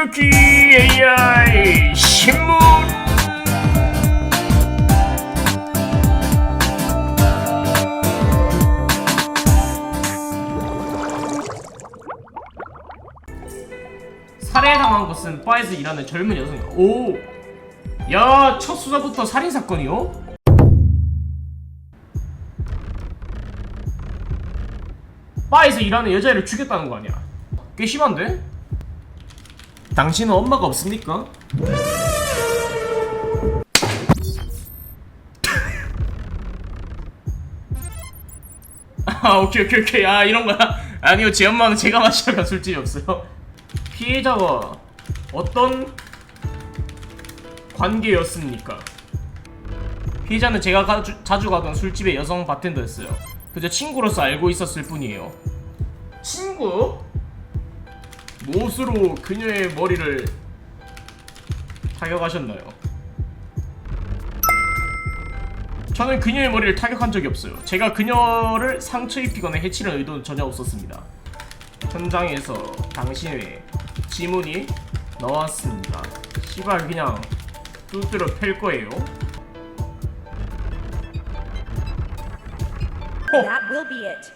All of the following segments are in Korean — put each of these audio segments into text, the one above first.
쿠키 AI 신문 살해당한 것은 바에서 일하는 젊은 여성. 오, 야, 첫 수사부터 살인 사건이요? 바에서 일하는 여자애를 죽였다는 거 아니야? 꽤 심한데? 당신은 엄마가 없습니까? 아 오케이 오케이 오케이 아 이런 거야 아니요 제 엄마는 제가 마시다가 술집이 없어요 피해자와 어떤 관계였습니까? 피해자는 제가 가주, 자주 가던 술집의 여성 바텐더였어요 그저 친구로서 알고 있었을 뿐이에요 친구? 못으로 그녀의 머리를 타격하셨나요? 저는 그녀의 머리를 타격한 적이 없어요. 제가 그녀를 상처 입히거나 해치는 의도는 전혀 없었습니다. 현장에서 당신의 지문이 나왔습니다. 시발 그냥 뚜드려 팰 거예요. That will be it.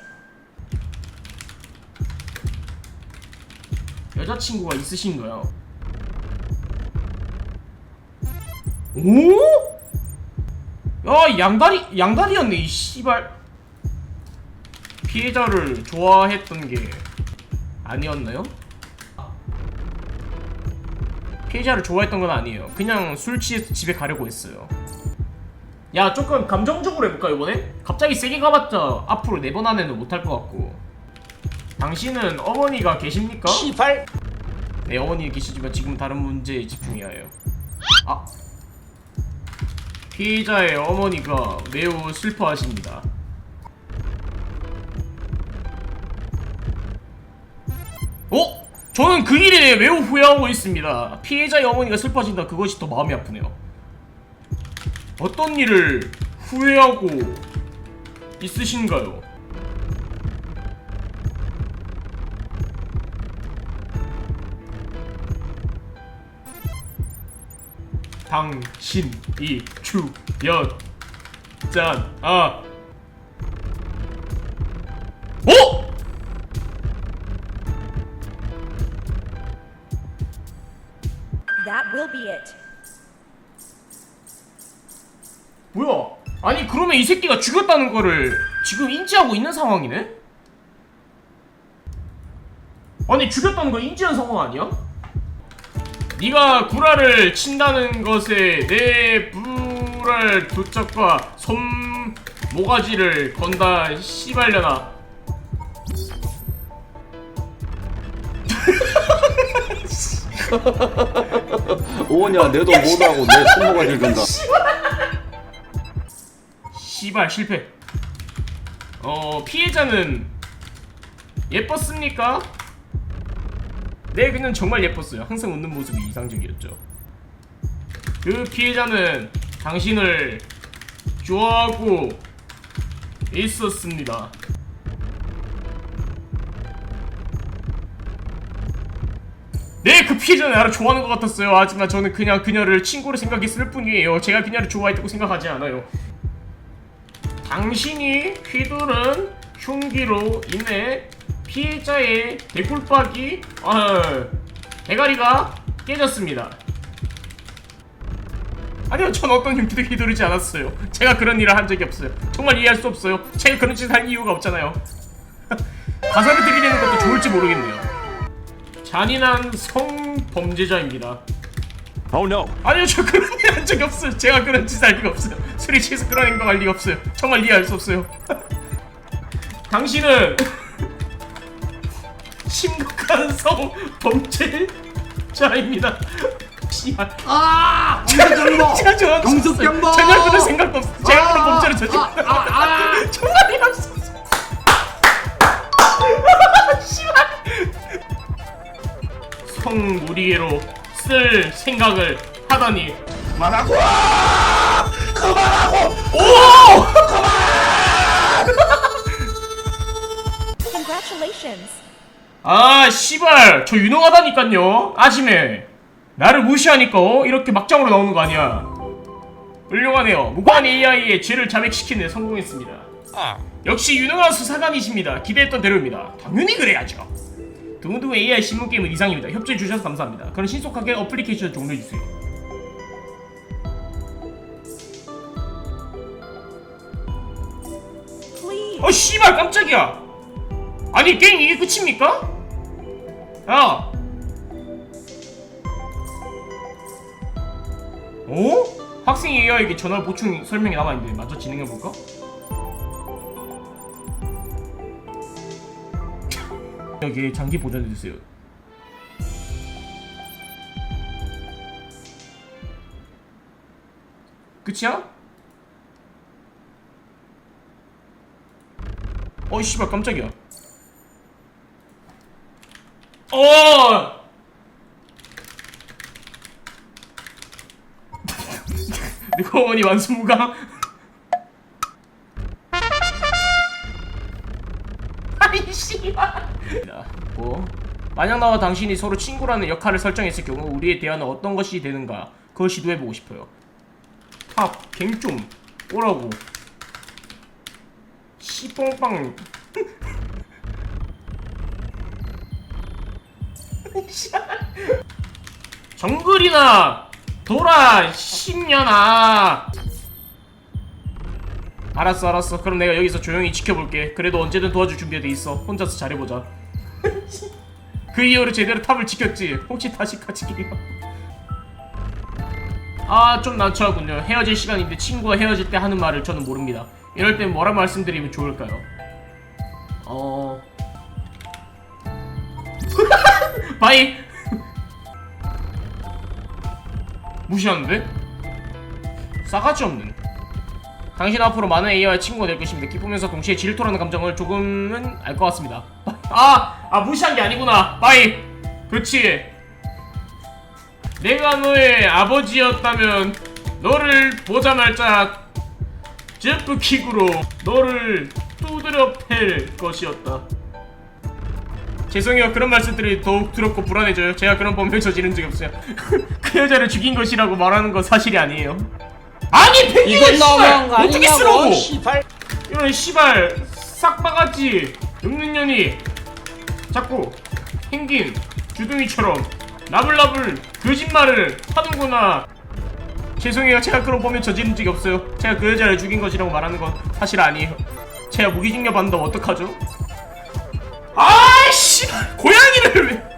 여자친구가 있으신가요? 오? 야 양다리 양다리였네 이 씨발 피해자를 좋아했던 게 아니었나요? 피해자를 좋아했던 건 아니에요. 그냥 술 취해서 집에 가려고 했어요. 야 조금 감정적으로 해볼까 이번에? 갑자기 세게 가봤자 앞으로 네 번 안에는 못할 것 같고 당신은 어머니가 계십니까? 시발 네 어머니 계시지만 지금 다른 문제에 집중해야 해요. 아 피해자의 어머니가 매우 슬퍼하십니다. 어? 저는 그 일에 매우 후회하고 있습니다. 피해자의 어머니가 슬퍼하신다 그것이 더 마음이 아프네요. 어떤 일을 후회하고 있으신가요? 당신이 주였잖아. 어? That will be it. 뭐야? 아니 그러면 이 새끼가 죽였다는 거를 지금 인지하고 있는 상황이네? 아니 죽였다는 거 인지한 상황 아니야? 네가 구라를 친다는 것에 내 불알 두 짝과 손 모가지를 건다 씨발려나 오냐 내도 못하고 내 손모가 들건다 씨발 실패. 어 피해자는 예뻤습니까? 네 그냥 정말 예뻤어요. 항상 웃는 모습이 이상적이었죠. 그 피해자는 당신을 좋아하고 있었습니다. 네, 그 피해자는 나를 좋아하는 것 같았어요. 하지만 저는 그냥 그녀를 친구로 생각했을 뿐이에요. 제가 그녀를 좋아했다고 생각하지 않아요. 당신이 휘두른 흉기로 인해 피해자의 대굴박이 아, 대가리가 깨졌습니다. 아니요, 전 어떤 흉기도 휘두르지 않았어요. 제가 그런 일을 한 적이 없어요. 정말 이해할 수 없어요. 제가 그런 짓을 할 이유가 없잖아요. 가사를 들이대는 것도 좋을지 모르겠네요. 잔인한 성범죄자입니다. Oh no 아니요 저 그런 일 한 적이 없어요 제가 그런 짓할 리가 없어요 술이 취해서 그런 행동할 리가 없어요 정말 이해할 수 없어요 당신은 심각한 성 범죄자입니다 씨발 아! 제가 저 경숙경보! 전혀 그런 생각도 없어요 제가 그런 아! 범죄를 저지 아! 아! 아! 정말 씨발 성무리개로 쓸 생각을 하다니 말하고 오! Congratulations. 아 씨발. 저 유능하다니깐요. 아침에 나를 무시하니까 어? 이렇게 막장으로 나오는 거 아니야. 훌륭하네요. 무고한 AI의 죄를 자백시키는 데 성공했습니다. 역시 유능한 수사관이십니다. 기대했던 대로입니다. 당연히 그래야죠. 두근두근 AI 신문 게임은 이상입니다. 협조해 주셔서 감사합니다. 그럼 신속하게 어플리케이션 종료해 주세요. Please. 어 씨발 깜짝이야. 아니 게임 이게 끝입니까? 야 어? 학생 AI에게 전화 보충 설명이 남아있는데 마저 진행해볼까? 여기 장기 보존해주세요 끝이야? 어이 씨발 깜짝이야 어! 내가 어머니 완수무강? 아이 씨발. 뭐? 만약 나와 당신이 서로 친구라는 역할을 설정했을 경우 우리의 대화는 어떤 것이 되는가 그걸 시도해보고 싶어요. 탑 갱좀 오라고. 씨뽕빵 정글이나 돌아 10년아. 알았어 알았어. 그럼 내가 여기서 조용히 지켜볼게. 그래도 언제든 도와줄 준비가 돼 있어. 혼자서 잘해보자. 그 이후로 제대로 탑을 지켰지? 혹시 다시 기려 아좀 난처하군요. 헤어질 시간인데 친구가 헤어질 때 하는 말을 저는 모릅니다. 이럴 땐 뭐라 말씀드리면 좋을까요? 어... 바이. 무시하는데? 싸가지 없는. 당신 앞으로 많은 AI와 친구가 될 것입니다. 기쁘면서 동시에 질투라는 감정을 조금은 알 것 같습니다. 아! 아 무시한 게 아니구나. 바이. 그렇지. 내가 너의 아버지였다면 너를 보자말자. 제프킥으로 너를 두드려 팰 것이었다 죄송해요. 그런 말씀들이 더욱 두렵고 불안해져요. 제가 그런 범죄를 저지른 적이 없어요. 그 여자를 죽인 것이라고 말하는 건 사실이 아니에요. 아니 펭귄 이건 너무한 거 어떻게 아니냐고 쓰라고? 씨발! 이런 씨발 싹바가지 없는 년이 자꾸 펭귄 주둥이처럼 나불나불 거짓말을 하는구나. 죄송해요. 제가 그런 범죄 저지른 적이 없어요. 제가 그 여자를 죽인 것이라고 말하는 건 사실 아니에요. 제가 무기징역 받는다면 어떡하죠? 아 씨 고양이를 왜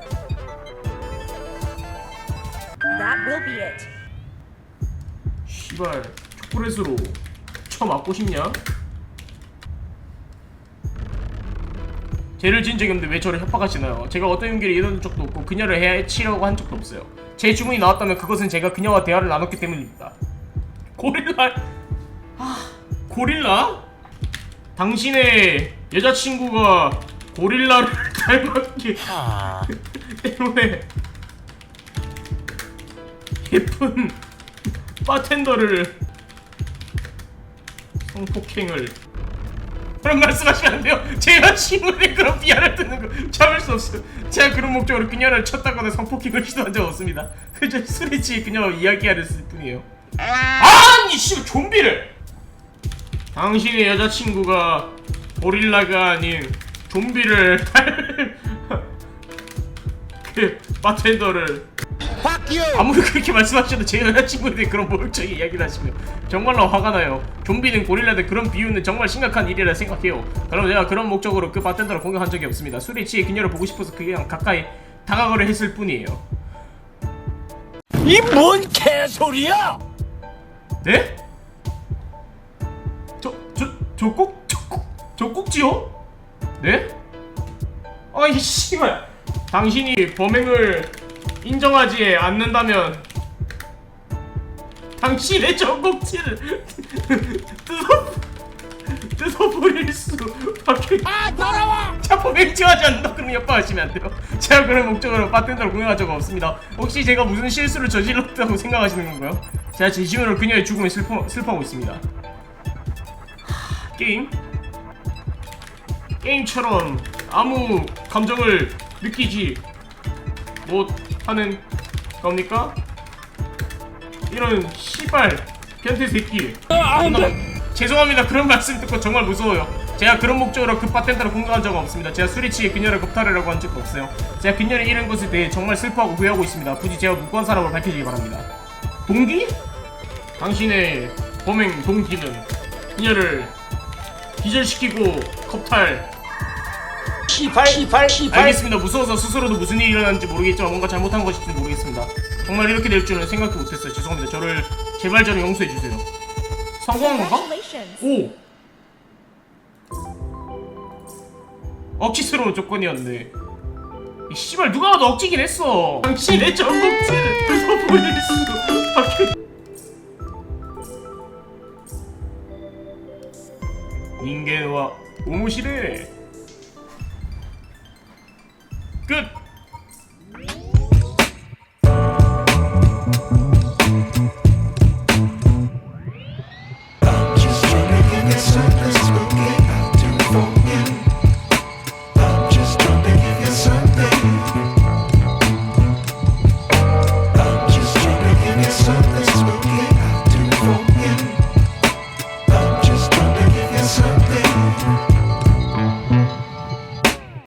That will be it. 씨발 초콜릿으로 쳐 맞고 싶냐? 죄를 지은 적이 없는데 왜 저를 협박하시나요? 제가 어떤 용기를 잃은 적도 없고 그녀를 해치려고 한 적도 없어요. 제 주문이 나왔다면 그것은 제가 그녀와 대화를 나눴기 때문입니다. 고릴라... 아... 고릴라? 당신의 여자친구가 고릴라를 닮았기 때문에 예쁜 바텐더를 성폭행을 그런 말씀하시면 안 돼요. 제가 친구의 그런 비하를 듣는 거 참을 수 없어요. 제가 그런 목적으로 그녀를 쳤다거나 성폭행을 시도한 적 없습니다. 그저 술에 취해 그녀와 이야기하랬을 뿐이에요. 아니 씨 좀비를 당신의 여자친구가 고릴라가 아닌 좀비를 그 바텐더를. 아무리 그렇게 말씀하셔도 제 여자친구에 대해 그런 모욕적인 이야기를 하시면 정말로 화가 나요. 좀비는 고릴라든 그런 비유는 정말 심각한 일이라 생각해요. 그럼 제가 그런 목적으로 그 바텐더를 공격한 적이 없습니다. 술에 취해 그녀를 보고 싶어서 그냥 가까이 다가가려 했을 뿐이에요. 이 뭔 개소리야? 네? 저, 저, 저 꼭, 저 꼭, 저 꼭지요? 네? 아이 씨발 당신이 범행을 인정하지 않는다면 당신의 저 꼭지를 뜯어 뜯어버릴 수밖에 아 돌아와! 자 범행 인정하지 않는다 그러면 협박하시면 안 돼요 제가 그런 목적으로 바텐더를 공격한 적 없습니다 혹시 제가 무슨 실수를 저질렀다고 생각하시는 건가요? 제가 진심으로 그녀의 죽음에 슬퍼, 슬퍼하고 있습니다 하, 게임? 게임처럼 아무 감정을 느끼지 못하는 겁니까? 이런 시발 변태 새끼. 존나 죄송합니다. 그런 말씀 듣고 정말 무서워요. 제가 그런 목적으로 그 바텐더를 공격한 적은 없습니다. 제가 술이 취해 그녀를 겁탈하려고 한 적도 없어요. 제가 그녀를 잃은 것에 대해 정말 슬퍼하고 후회하고 있습니다. 부디 제가 무고한 사람을 밝혀주기 바랍니다. 동기? 당신의 범행 동기는 그녀를 기절시키고 겁탈 시발 시발 시발 알겠습니다. 무서워서 스스로도 무슨 일이 일어났는지 모르겠지만 뭔가 잘못한 것인지 모르겠습니다. 정말 이렇게 될 줄은 생각도 못했어요. 죄송합니다. 저를 제발 저를 용서해 주세요. 성공한 건가? 오! 억지스러운 조건이었네. 이 씨발 누가 봐도 억지긴 했어. 당신의 전복지를 벗어버릴 수밖에 인간과 오무시래 It's so spooky.